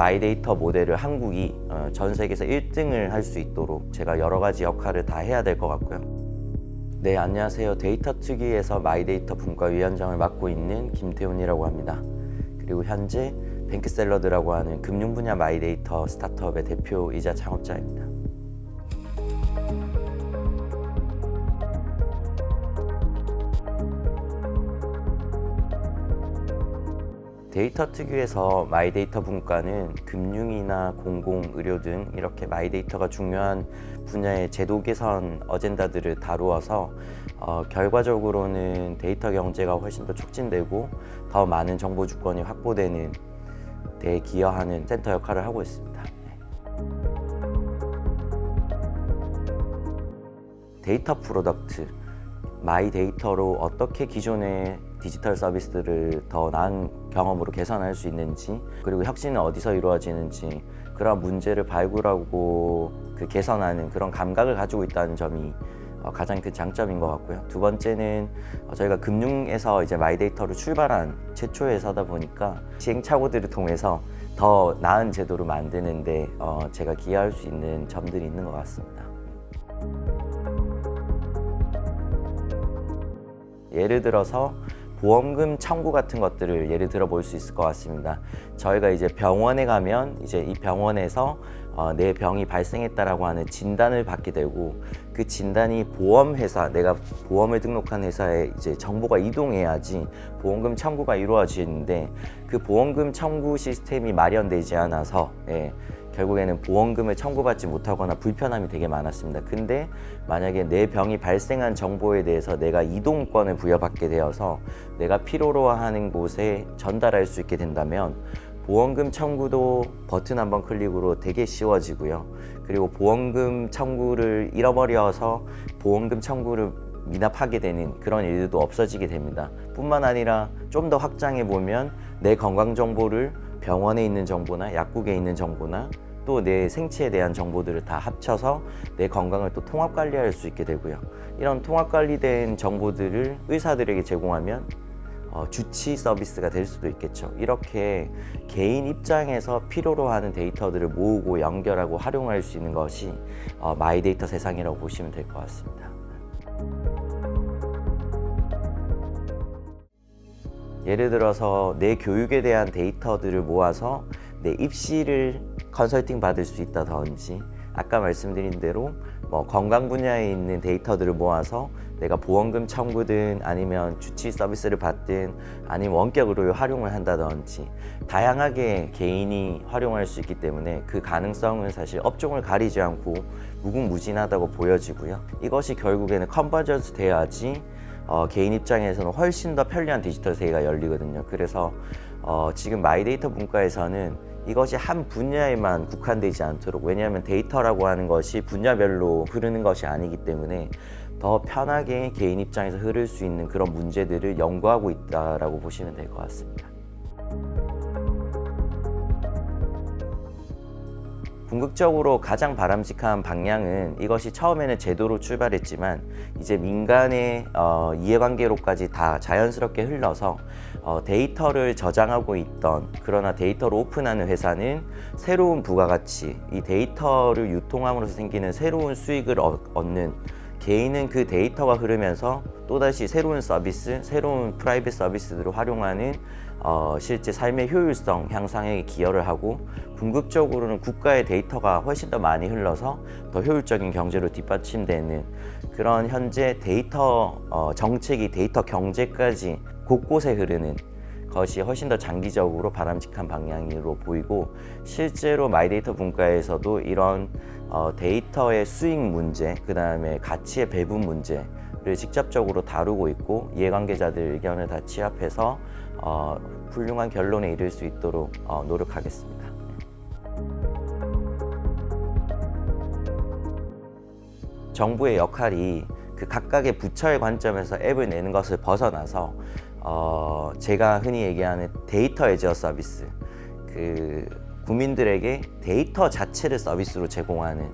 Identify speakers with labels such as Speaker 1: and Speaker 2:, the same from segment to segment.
Speaker 1: 마이데이터 모델을 한국이 어, 전 세계에서 1등을 할 수 있도록 제가 여러 가지 역할을 다 해야 될 것 같고요. 네, 안녕하세요. 데이터 특위에서 마이데이터 분과 위원장을 맡고 있는 김태훈이라고 합니다. 그리고 현재 뱅크샐러드라고 하는 금융 분야 마이데이터 스타트업의 대표이자 창업자입니다. 데이터 특유에서 마이데이터 분과는 금융이나 공공, 의료 등 이렇게 마이데이터가 중요한 분야의 제도 개선 어젠다들을 다루어서 어, 결과적으로는 데이터 경제가 훨씬 더 촉진되고 더 많은 정보 주권이 확보되는 데 기여하는 센터 역할을 하고 있습니다. 네. 데이터 프로덕트 마이 데이터로 어떻게 기존의 디지털 서비스들을 더 나은 경험으로 개선할 수 있는지 그리고 혁신은 어디서 이루어지는지 그런 문제를 발굴하고 그 개선하는 그런 감각을 가지고 있다는 점이 어, 가장 큰 장점인 것 같고요. 두 번째는 어, 저희가 금융에서 이제 마이데이터로 출발한 최초의 회사다 보니까 시행착오들을 통해서 더 나은 제도를 만드는데 어, 제가 기여할 수 있는 점들이 있는 것 같습니다. 예를 들어서 보험금 청구 같은 것들을 예를 들어 볼 수 있을 것 같습니다. 저희가 이제 병원에 가면 이제 이 병원에서 어, 내 병이 발생했다라고 하는 진단을 받게 되고 그 진단이 보험 회사 내가 보험을 등록한 회사에 이제 정보가 이동해야지 보험금 청구가 이루어지는데 그 보험금 청구 시스템이 마련되지 않아서 예, 결국에는 보험금을 청구받지 못하거나 불편함이 되게 많았습니다. 근데 만약에 내 병이 발생한 정보에 대해서 내가 이동권을 부여받게 되어서 내가 필요로 하는 곳에 전달할 수 있게 된다면 보험금 청구도 버튼 한 번 클릭으로 되게 쉬워지고요. 그리고 보험금 청구를 잃어버려서 보험금 청구를 미납하게 되는 그런 일들도 없어지게 됩니다. 뿐만 아니라 좀 더 확장해 보면 내 건강 정보를 병원에 있는 정보나 약국에 있는 정보나 또 내 생체에 대한 정보들을 다 합쳐서 내 건강을 또 통합 관리할 수 있게 되고요. 이런 통합 관리된 정보들을 의사들에게 제공하면 어, 주치 서비스가 될 수도 있겠죠. 이렇게 개인 입장에서 필요로 하는 데이터들을 모으고 연결하고 활용할 수 있는 것이 어, 마이데이터 세상이라고 보시면 될 것 같습니다. 예를 들어서 내 교육에 대한 데이터들을 모아서 내 입시를 컨설팅 받을 수 있다든지 아까 말씀드린 대로 뭐 건강 분야에 있는 데이터들을 모아서 내가 보험금 청구든 아니면 주치 서비스를 받든 아니면 원격으로 활용을 한다든지 다양하게 개인이 활용할 수 있기 때문에 그 가능성은 사실 업종을 가리지 않고 무궁무진하다고 보여지고요. 이것이 결국에는 컨버전스 돼야지 어, 개인 입장에서는 훨씬 더 편리한 디지털 세계가 열리거든요. 그래서 어, 지금 마이데이터 분과에서는 이것이 한 분야에만 국한되지 않도록 왜냐하면 데이터라고 하는 것이 분야별로 흐르는 것이 아니기 때문에 더 편하게 개인 입장에서 흐를 수 있는 그런 문제들을 연구하고 있다라고 보시면 될 것 같습니다. 궁극적으로 가장 바람직한 방향은 이것이 처음에는 제도로 출발했지만 이제 민간의 어, 이해관계로까지 다 자연스럽게 흘러서 어, 데이터를 저장하고 있던 그러나 데이터를 오픈하는 회사는 새로운 부가가치 이 데이터를 유통함으로써 생기는 새로운 수익을 얻, 얻는 개인은 그 데이터가 흐르면서 또다시 새로운 서비스, 새로운 프라이빗 서비스들을 활용하는 어, 실제 삶의 효율성 향상에 기여를 하고 궁극적으로는 국가의 데이터가 훨씬 더 많이 흘러서 더 효율적인 경제로 뒷받침되는 그런 현재 데이터 어, 정책이 데이터 경제까지 곳곳에 흐르는 것이 훨씬 더 장기적으로 바람직한 방향으로 보이고 실제로 마이데이터 분과에서도 이런 어, 데이터의 수익 문제, 그 다음에 가치의 배분 문제를 직접적으로 다루고 있고 이해관계자들 의견을 다 취합해서 어, 훌륭한 결론에 이를 수 있도록 어, 노력하겠습니다. 정부의 역할이 그 각각의 부처의 관점에서 앱을 내는 것을 벗어나서 어, 제가 흔히 얘기하는 데이터 애저 서비스 그 국민들에게 데이터 자체를 서비스로 제공하는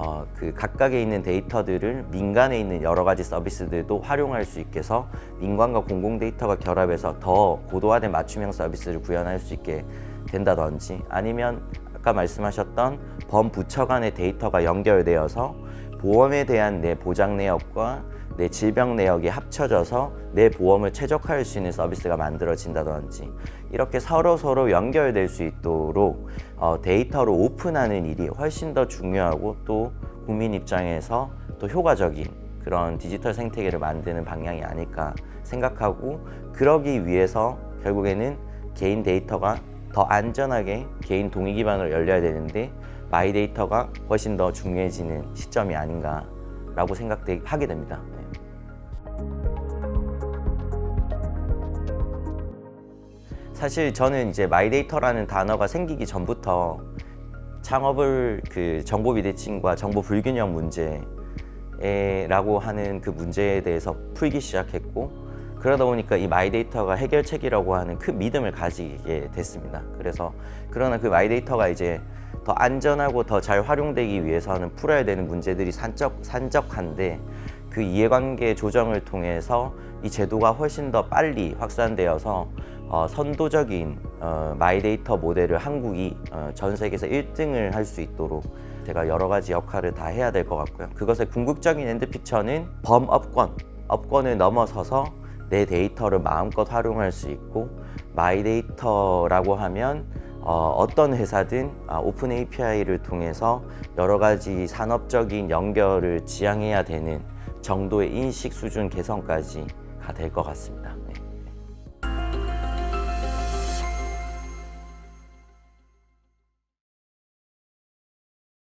Speaker 1: 어, 그 각각에 있는 데이터들을 민간에 있는 여러 가지 서비스들도 활용할 수 있게 해서 민간과 공공 데이터가 결합해서 더 고도화된 맞춤형 서비스를 구현할 수 있게 된다든지 아니면 아까 말씀하셨던 범부처 간의 데이터가 연결되어서 보험에 대한 내 보장 내역과 내 질병 내역이 합쳐져서 내 보험을 최적화할 수 있는 서비스가 만들어진다든지 이렇게 서로 서로 연결될 수 있도록 어, 데이터를 오픈하는 일이 훨씬 더 중요하고 또 국민 입장에서 또 효과적인 그런 디지털 생태계를 만드는 방향이 아닐까 생각하고 그러기 위해서 결국에는 개인 데이터가 더 안전하게 개인 동의 기반으로 열려야 되는데 마이 데이터가 훨씬 더 중요해지는 시점이 아닌가라고 생각하게 됩니다. 사실 저는 이제 마이데이터라는 단어가 생기기 전부터 창업을 그 정보 비대칭과 정보 불균형 문제라고 하는 그 문제에 대해서 풀기 시작했고 그러다 보니까 이 마이데이터가 해결책이라고 하는 큰 믿음을 가지게 됐습니다. 그래서 그러나 그 마이데이터가 이제 더 안전하고 더 잘 활용되기 위해서는 풀어야 되는 문제들이 산적 산적한데 그 이해관계 조정을 통해서 이 제도가 훨씬 더 빨리 확산되어서 어, 선도적인 어, 마이데이터 모델을 한국이 어, 전 세계에서 1등을 할 수 있도록 제가 여러 가지 역할을 다 해야 될 것 같고요. 그것의 궁극적인 엔드픽처는 범업권, 업권을 넘어서서 내 데이터를 마음껏 활용할 수 있고 마이데이터라고 하면 어, 어떤 회사든 아, 오픈 API를 통해서 여러 가지 산업적인 연결을 지향해야 되는 정도의 인식 수준 개선까지 가 될 것 같습니다.